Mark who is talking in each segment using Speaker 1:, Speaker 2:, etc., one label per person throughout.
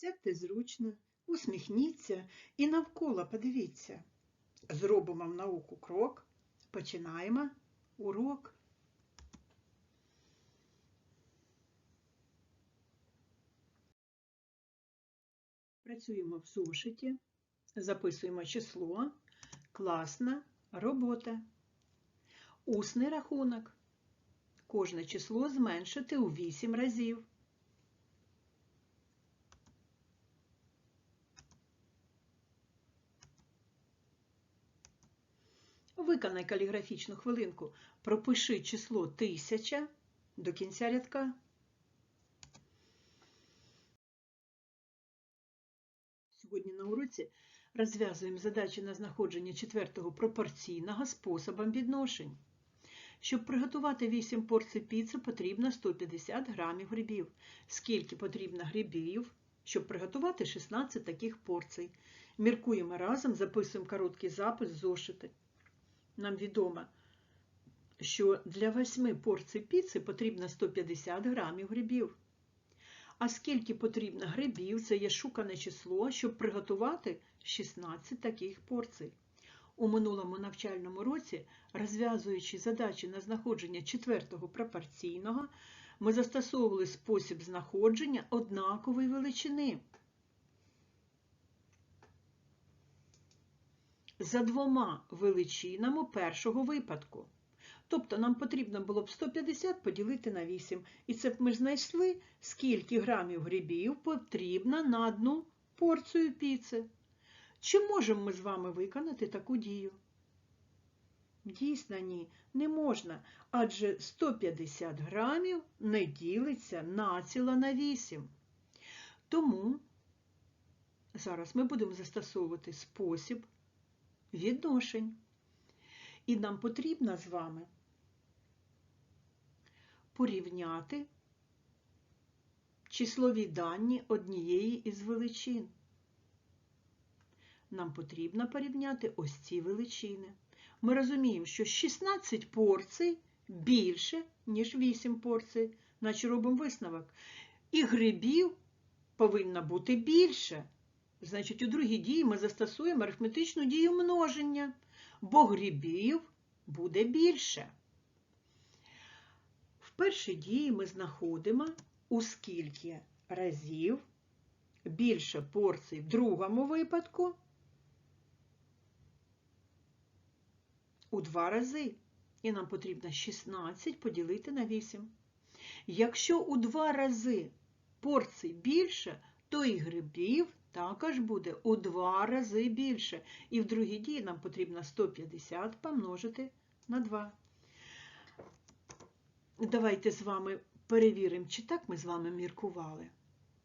Speaker 1: Сядьте зручно, усміхніться і навколо подивіться. Зробимо в науку крок. Починаємо урок. Працюємо в зошиті, записуємо число, класна робота. Усний рахунок. Кожне число зменшити у 8 разів. Виконай каліграфічну хвилинку. Пропиши число 1000 до кінця рядка. Сьогодні на уроці розв'язуємо задачі на знаходження четвертого пропорційного способом відношень. Щоб приготувати 8 порцій піци, потрібно 150 грамів грибів. Скільки потрібно грибів, щоб приготувати 16 таких порцій? Міркуємо разом, записуємо короткий запис зошити. Нам відомо, що для 8 порцій піци потрібно 150 грамів грибів. А скільки потрібно грибів, це є шукане число, щоб приготувати 16 таких порцій. У минулому навчальному році, розв'язуючи задачі на знаходження четвертого пропорційного, ми застосовували спосіб знаходження однакової величини. За двома величинами першого випадку. Тобто нам потрібно було б 150 поділити на 8. І це б ми знайшли, скільки грамів грибів потрібно на одну порцію піци. Чи можемо ми з вами виконати таку дію? Дійсно, ні, не можна, адже 150 грамів не ділиться націло на 8. Тому зараз ми будемо застосовувати спосіб відношень. І нам потрібно з вами порівняти числові дані однієї із величин. Нам потрібно порівняти ось ці величини. Ми розуміємо, що 16 порцій більше, ніж 8 порцій, наче робимо висновок. І грибів повинно бути більше. Значить, у другій дії ми застосуємо арифметичну дію множення, бо грибів буде більше. В першій дії ми знаходимо, у скільки разів більше порцій в другому випадку у два рази. І нам потрібно 16 поділити на 8. Якщо у два рази порцій більше, то і грибів також буде у два рази більше. І в другій дії нам потрібно 150 помножити на 2. Давайте з вами перевіримо, чи так ми з вами міркували.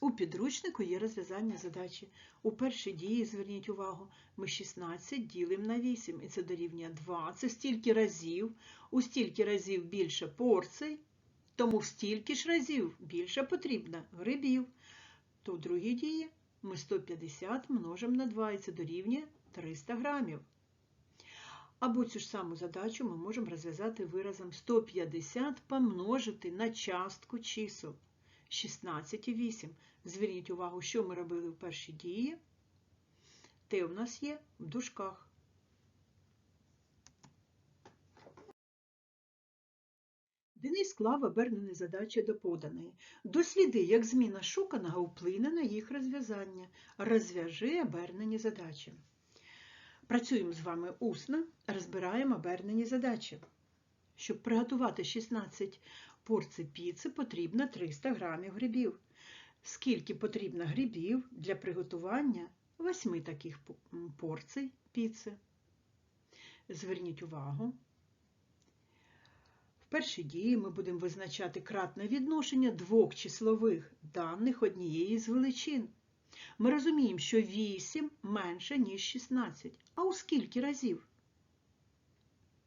Speaker 1: У підручнику є розв'язання задачі. У першій дії, зверніть увагу, ми 16 ділимо на 8, і це дорівнює 2. Це стільки разів, у стільки разів більше порцій, тому в стільки ж разів більше потрібно грибів. То в другій дії ми 150 множимо на 2, і це дорівнює 300 грамів. Або цю ж саму задачу ми можемо розв'язати виразом 150 помножити на частку чисел 16 і 8. Зверніть увагу, що ми робили в першій дії. Те у нас є в дужках. Денис склав обернені задачі до поданої. Досліди, як зміна шуканого вплине на їх розв'язання. Розв'яжи обернені задачі. Працюємо з вами усно, розбираємо обернені задачі. Щоб приготувати 16 порцій піци, потрібно 300 грамів грибів. Скільки потрібно грибів для приготування 8 таких порцій піци? Зверніть увагу. В першій дії ми будемо визначати кратне відношення двох числових даних однієї з величин. Ми розуміємо, що 8 менше, ніж 16. А у скільки разів?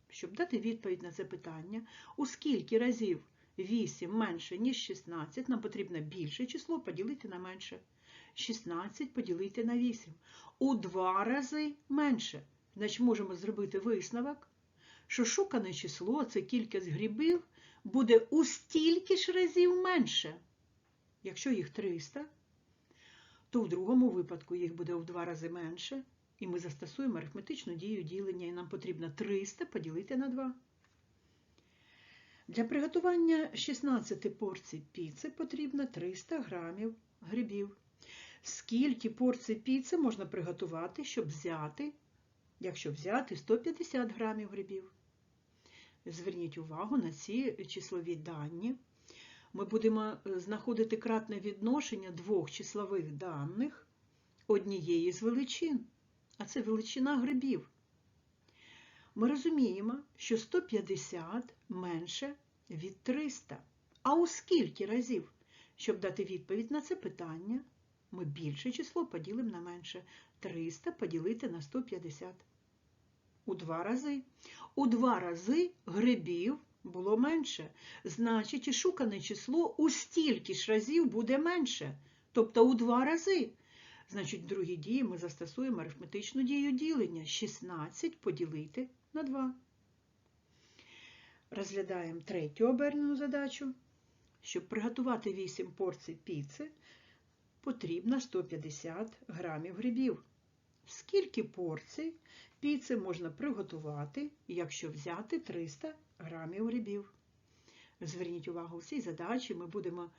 Speaker 1: Щоб дати відповідь на це питання, у скільки разів 8 менше, ніж 16, нам потрібно більше число поділити на менше. 16 поділити на 8. У два рази менше. Значить, можемо зробити висновок, що шукане число, це кількість грибів, буде у стільки ж разів менше. Якщо їх 300, то в другому випадку їх буде в два рази менше, і ми застосуємо арифметичну дію ділення, і нам потрібно 300 поділити на 2. Для приготування 16 порцій піци потрібно 300 грамів грибів. Скільки порцій піци можна приготувати, щоб взяти, якщо взяти 150 грамів грибів? Зверніть увагу на ці числові дані. Ми будемо е, знаходити кратне відношення двох числових даних однієї з величин, а це величина грибів. Ми розуміємо, що 150 менше від 300. А у скільки разів? Щоб дати відповідь на це питання, ми більше число поділимо на менше. 300 поділити на 150. У два рази. У два рази грибів було менше. Значить, і шукане число у стільки ж разів буде менше. Тобто у два рази. Значить, в другій дії ми застосуємо арифметичну дію ділення. 16 поділити на 2. Розглядаємо третю обернену задачу. Щоб приготувати 8 порцій піци, потрібно 150 грамів грибів. Скільки порцій піци можна приготувати, якщо взяти 300 грамів грибів? Зверніть увагу, в цій задачі ми будемо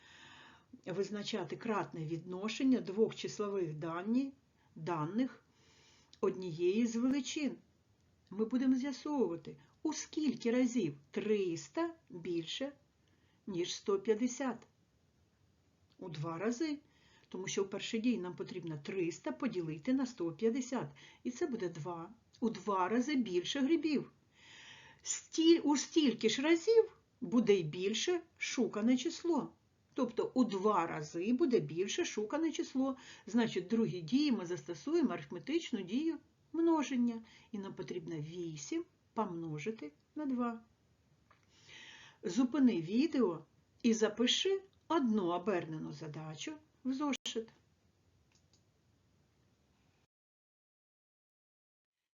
Speaker 1: визначати кратне відношення двох числових дані, даних однієї з величин. Ми будемо з'ясовувати, у скільки разів 300 більше, ніж 150. У два рази. Тому що в першій дії нам потрібно 300 поділити на 150. І це буде 2. У два рази більше грибів. Стіль, у стільки ж разів буде й більше шукане число. Тобто у два рази буде більше шукане число. Значить, в другій дії ми застосуємо арифметичну дію множення. І нам потрібно 8 помножити на 2. Зупини відео і запиши одну обернену задачу в зошит.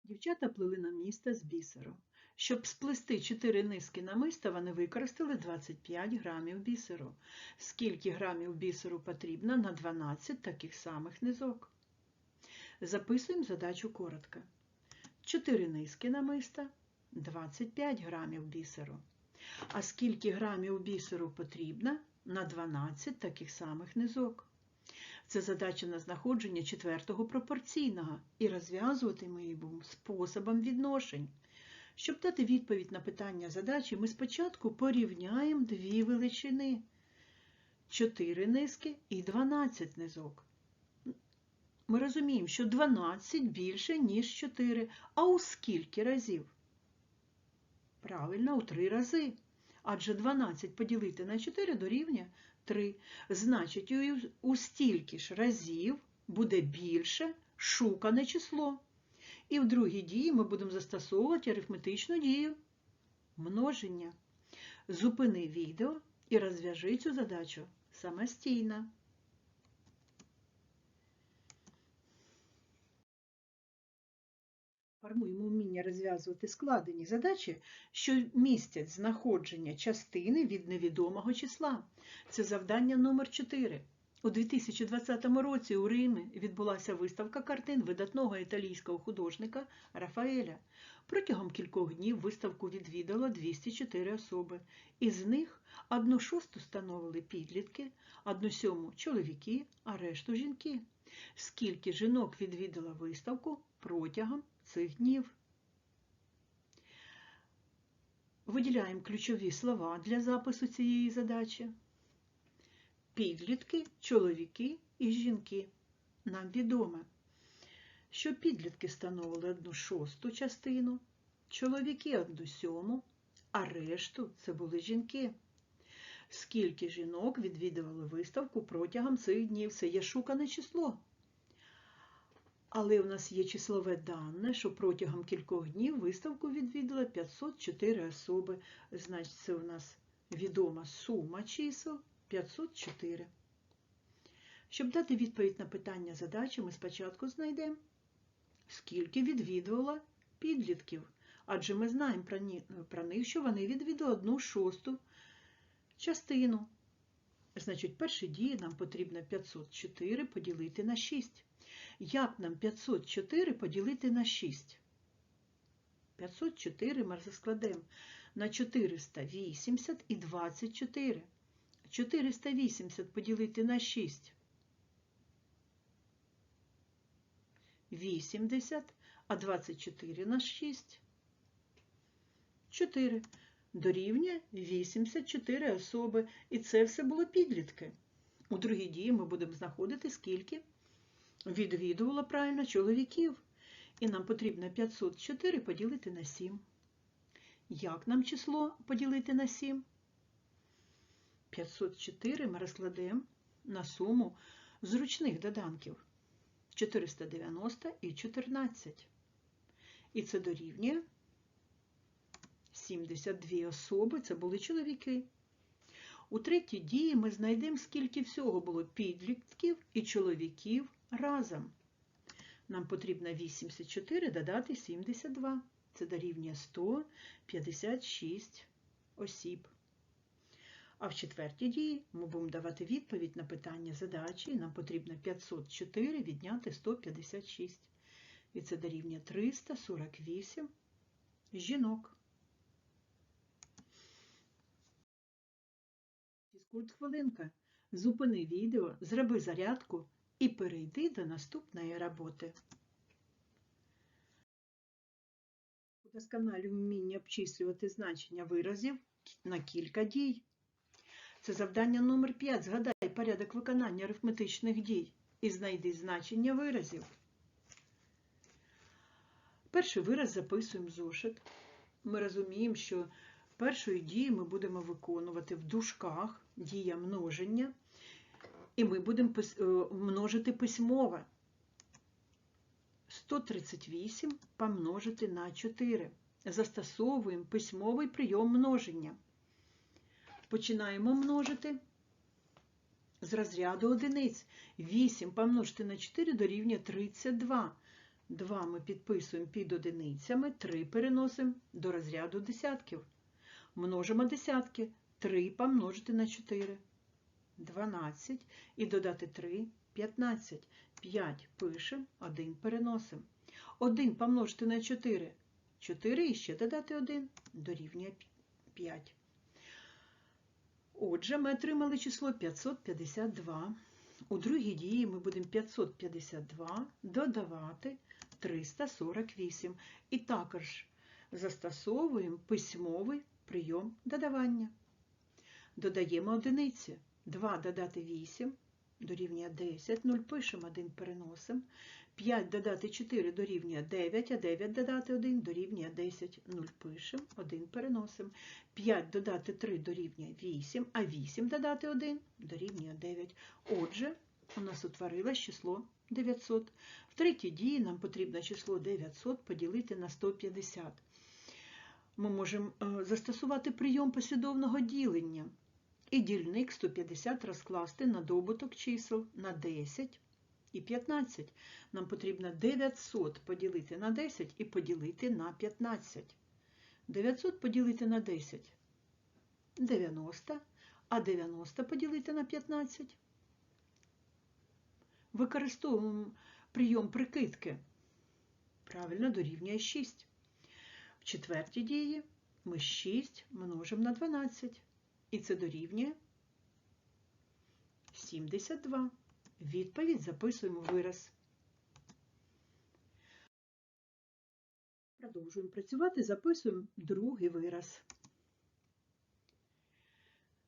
Speaker 1: Дівчата плели на місто з бісеру. Щоб сплести 4 низки намиста, вони використали 25 грамів бісеру. Скільки грамів бісеру потрібно на 12 таких самих низок? Записуємо задачу коротко. 4 низки намиста, 25 грамів бісеру. А скільки грамів бісеру потрібно на 12 таких самих низок? Це задача на знаходження четвертого пропорційного, і розв'язувати ми її способом відношень. Щоб дати відповідь на питання задачі, ми спочатку порівняємо дві величини 4 низки і 12 низок. Ми розуміємо, що 12 більше, ніж 4. А у скільки разів? Правильно, у 3 рази. Адже 12 поділити на 4 дорівнює 3. Значить, у стільки ж разів буде більше шукане число. І в другій дії ми будемо застосовувати арифметичну дію множення. Зупини відео і розв'яжи цю задачу самостійно. Формуємо вміння розв'язувати складені задачі, що містять знаходження частини від невідомого числа. Це завдання номер 4. У 2020 році у Римі відбулася виставка картин видатного італійського художника Рафаеля. Протягом кількох днів виставку відвідало 204 особи. Із них одну шосту становили підлітки, одну сьому чоловіки, а решту жінки. Скільки жінок відвідало виставку протягом цих днів? Виділяємо ключові слова для запису цієї задачі підлітки, чоловіки і жінки. Нам відомо, що підлітки становили одну шосту частину, чоловіки одну сьому, а решту це були жінки. Скільки жінок відвідували виставку протягом цих днів? Це є шукане число. Але у нас є числове дане, що протягом кількох днів виставку відвідали 504 особи. Значить, це у нас відома сума чисел 504. Щоб дати відповідь на питання задачі, ми спочатку знайдемо, скільки відвідувала підлітків. Адже ми знаємо про них, що вони відвідали одну шосту частину. Значить, першій дії нам потрібно 504 поділити на 6. Як нам 504 поділити на 6? 504 ми розкладемо на 480 і 24. 480 поділити на 6. 80, а 24 на 6. 4. Дорівнює 84 особи. І це все було підлітки. У другій дії ми будемо знаходити, скільки відвідувало правильно чоловіків. І нам потрібно 504 поділити на 7. Як нам число поділити на 7? 504 ми розкладемо на суму зручних доданків 490 і 14. І це дорівнює 72 особи, це були чоловіки. У третій дії ми знайдемо, скільки всього було підлітків і чоловіків разом. Нам потрібно 84 додати 72. Це дорівнює 156 осіб. А в четвертій дії ми будемо давати відповідь на питання задачі. Нам потрібно 504 відняти 156. І це дорівнює 348 жінок. Фізкульт хвилинка. Зупини відео, зроби зарядку і перейди до наступної роботи. Удосконалюй вміння обчислювати значення виразів на кілька дій. Це завдання номер 5. Згадай порядок виконання арифметичних дій і знайди значення виразів. Перший вираз записуємо зошит. Ми розуміємо, що першої дії ми будемо виконувати в дужках дія множення, і ми будемо множити письмове. 138 помножити на 4. Застосовуємо письмовий прийом множення. Починаємо множити з розряду одиниць. 8 помножити на 4 дорівнює 32. 2 ми підписуємо під одиницями, 3 переносимо до розряду десятків. Множимо десятки. 3 помножити на 4. 12 і додати 3 15. 5 пишемо, 1 переносимо. 1 помножити на 4. 4 і ще додати 1 дорівнює 5. Отже, ми отримали число 552. У другій дії ми будемо 552 додавати 348. І також застосовуємо письмовий прийом додавання. Додаємо одиниці. 2 додати 8 дорівнює 10, 0 пишемо, 1 переносимо. 5 додати 4 дорівнює 9, а 9 додати 1 дорівнює 10, 0 пишемо, 1 переносимо. 5 додати 3 дорівнює 8, а 8 додати 1 дорівнює 9. Отже, у нас утворилось число 900. В третій дії нам потрібно число 900 поділити на 150. Ми можемо застосувати прийом послідовного ділення. І дільник 150 розкласти на добуток чисел на 10 і 15. Нам потрібно 900 поділити на 10 і поділити на 15. 900 поділити на 10 90, а 90 поділити на 15. Використовуємо прийом прикидки. Правильно дорівнює 6. В четвертій дії ми 6 множимо на 12. І це дорівнює 72. Відповідь записуємо вираз. Продовжуємо працювати, записуємо другий вираз.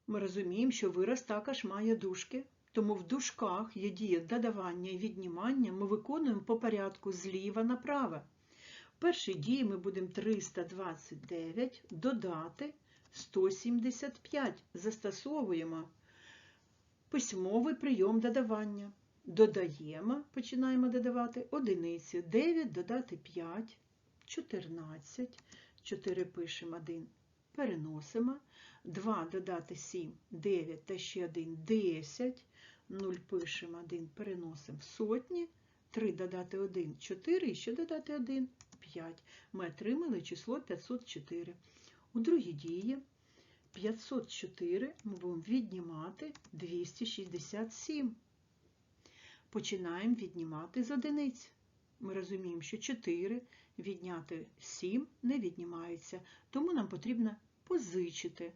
Speaker 1: Ми розуміємо, що вираз також має дужки, тому в дужках є дія додавання і віднімання ми виконуємо по порядку зліва направо. В першій дії ми будемо 329 додати 175. Застосовуємо письмовий прийом додавання. Додаємо, починаємо додавати одиниці. 9 додати 5, 14, 4 пишемо 1, переносимо. 2 додати 7, 9 та ще 1, 10, 0 пишемо 1, переносимо в сотні. 3 додати 1, 4 і ще додати 1, 5. Ми отримали число 504. У другій дії 504 ми будемо віднімати 267. Починаємо віднімати з одиниць. Ми розуміємо, що 4 відняти 7 не віднімається, тому нам потрібно позичити.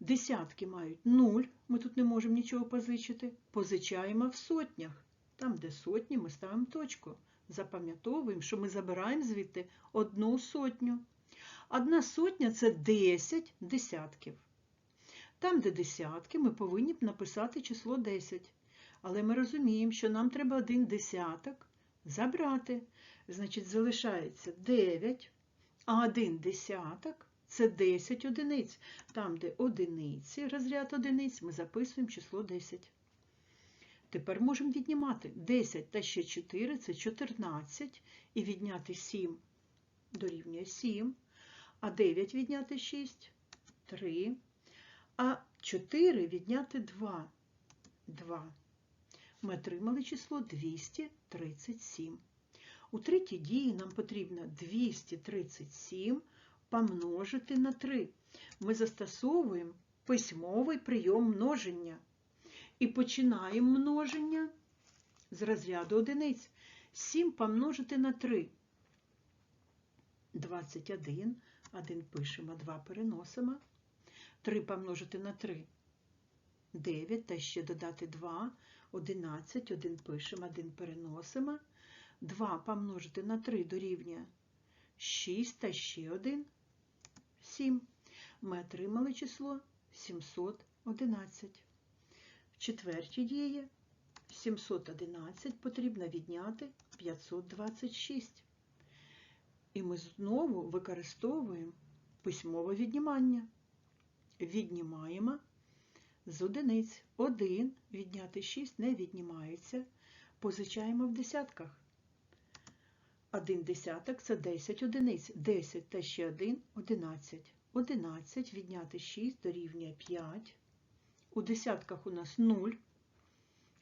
Speaker 1: Десятки мають 0, ми тут не можемо нічого позичити. Позичаємо в сотнях. Там, де сотні, ми ставимо точку. Запам'ятовуємо, що ми забираємо звідти одну сотню. Одна сотня це 10 десятків. Там, де десятки, ми повинні б написати число 10. Але ми розуміємо, що нам треба один десяток забрати. Значить, залишається 9, а один десяток це 10 одиниць. Там, де одиниці, розряд одиниць, ми записуємо число 10. Тепер можемо віднімати 10 та ще 4 це 14, і відняти 7 дорівнює 7, а 9 відняти 6 3, а 4 відняти 2 2. Ми отримали число 237. У третій дії нам потрібно 237 помножити на 3. Ми застосовуємо письмовий прийом множення. І починаємо множення з розряду одиниць. 7 помножити на 3. 21. 1 пишемо, 2 переносимо. 3 помножити на 3. 9, та ще додати 2. 11, 1 пишемо, 1 переносимо. 2 помножити на 3 дорівнює 6 та ще 1. 7. Ми отримали число 711. В четвертій дії 711 потрібно відняти 526. І ми знову використовуємо письмове віднімання. Віднімаємо з одиниць. 1 відняти 6 не віднімається. Позичаємо в десятках. 1 десяток це 10 одиниць. 10 та ще 1 – 11. 11 відняти 6 дорівнює 5. У десятках у нас 0.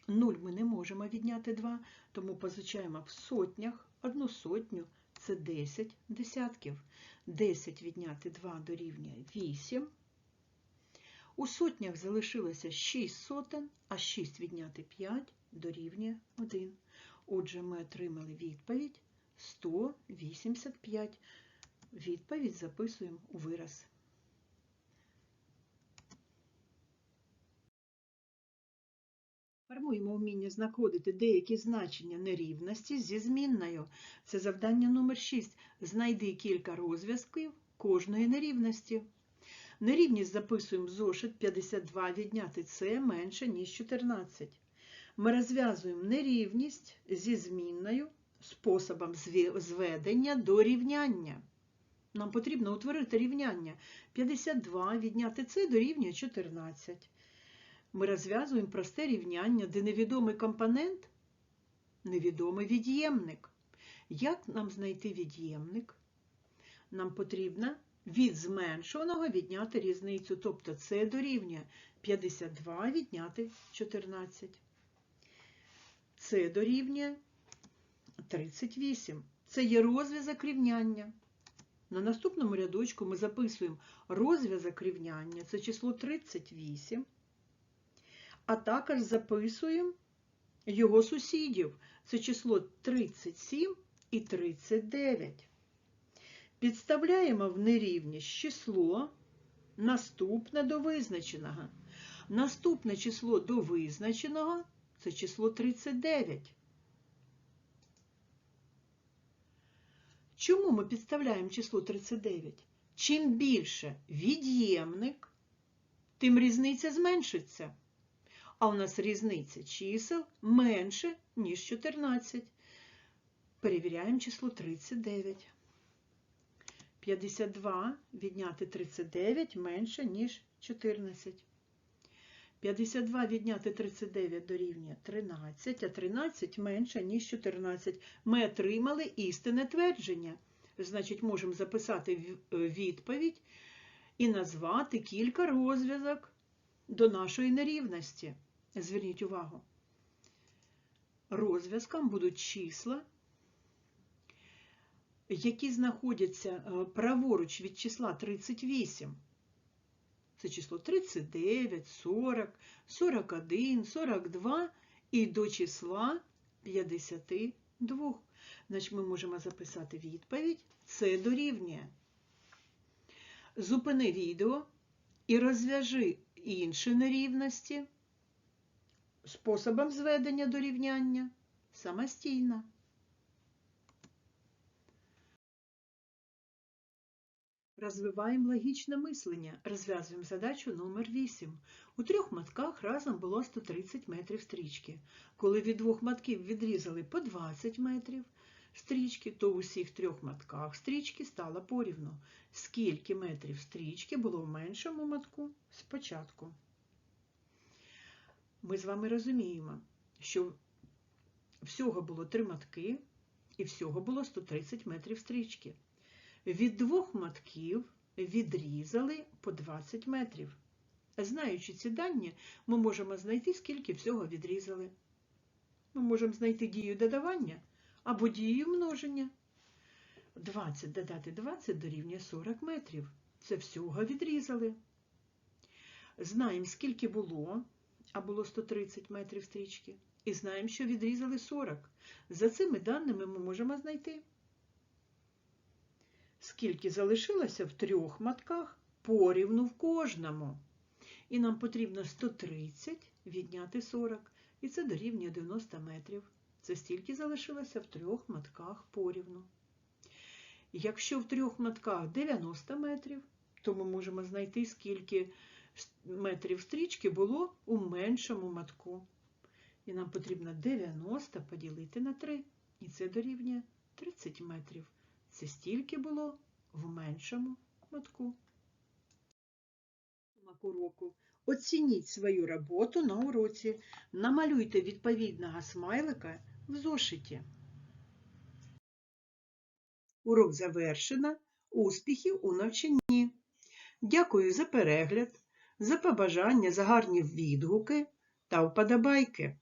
Speaker 1: 0 ми не можемо відняти 2, тому позичаємо в сотнях. Одну сотню це 10 десятків. 10 відняти 2 дорівнює 8. У сотнях залишилося 6 сотень, а 6 відняти 5 дорівнює 1. Отже, ми отримали відповідь 185. Відповідь записуємо у вираз. Формуємо вміння знаходити деякі значення нерівності зі змінною. Це завдання номер 6. Знайди кілька розв'язків кожної нерівності. Нерівність записуємо в зошит 52 відняти це менше, ніж 14. Ми розв'язуємо нерівність зі змінною способом зведення до рівняння. Нам потрібно утворити рівняння. 52 відняти це дорівнює 14. Ми розв'язуємо просте рівняння, де невідомий компонент невідомий від'ємник. Як нам знайти від'ємник? Нам потрібно від зменшуваного відняти різницю, тобто це дорівнює 52 відняти 14. Це дорівнює 38. Це є розв'язок рівняння. На наступному рядочку ми записуємо розв'язок рівняння, це число 38, а також записуємо його сусідів, це число 37 і 39. Підставляємо в нерівність число наступне до визначеного. Наступне число до визначеного це число 39. Чому ми підставляємо число 39? Чим більше від'ємник, тим різниця зменшиться. А у нас різниця чисел менше, ніж 14. Перевіряємо число 39. 52 відняти 39 менше, ніж 14. 52 відняти 39 дорівнює 13, а 13 менше, ніж 14. Ми отримали істинне твердження. Значить, можемо записати відповідь і назвати кілька розв'язок до нашої нерівності. Зверніть увагу. Розв'язком будуть числа, які знаходяться праворуч від числа 38. Це число 39, 40, 41, 42 і до числа 52. Значить, ми можемо записати відповідь. Це дорівнює. Зупини відео і розв'яжи інші нерівності способом зведення до рівняння самостійно. Розвиваємо логічне мислення. Розв'язуємо задачу номер 8. У трьох матках разом було 130 метрів стрічки. Коли від двох матків відрізали по 20 метрів стрічки, то в усіх трьох матках стрічки стало порівну. Скільки метрів стрічки було в меншому матку спочатку? Ми з вами розуміємо, що всього було три матки і всього було 130 метрів стрічки. Від двох матків відрізали по 20 метрів. Знаючи ці дані, ми можемо знайти, скільки всього відрізали. Ми можемо знайти дію додавання або дію множення. 20 додати 20 дорівнює 40 метрів. Це всього відрізали. Знаємо, скільки було, а було 130 метрів стрічки. І знаємо, що відрізали 40. За цими даними ми можемо знайти скільки залишилося в трьох матках порівну в кожному. І нам потрібно 130 відняти 40, і це дорівнює 90 метрів. Це стільки залишилося в трьох матках порівну. Якщо в трьох матках 90 метрів, то ми можемо знайти, скільки метрів стрічки було у меншому матку. І нам потрібно 90 поділити на 3, і це дорівнює 30 метрів. Це стільки було в меншому матку. уроку. Оцініть свою роботу на уроці. Намалюйте відповідного смайлика в зошиті. Урок завершено. Успіхів у навчанні. Дякую за перегляд, за побажання, за гарні відгуки та вподобайки.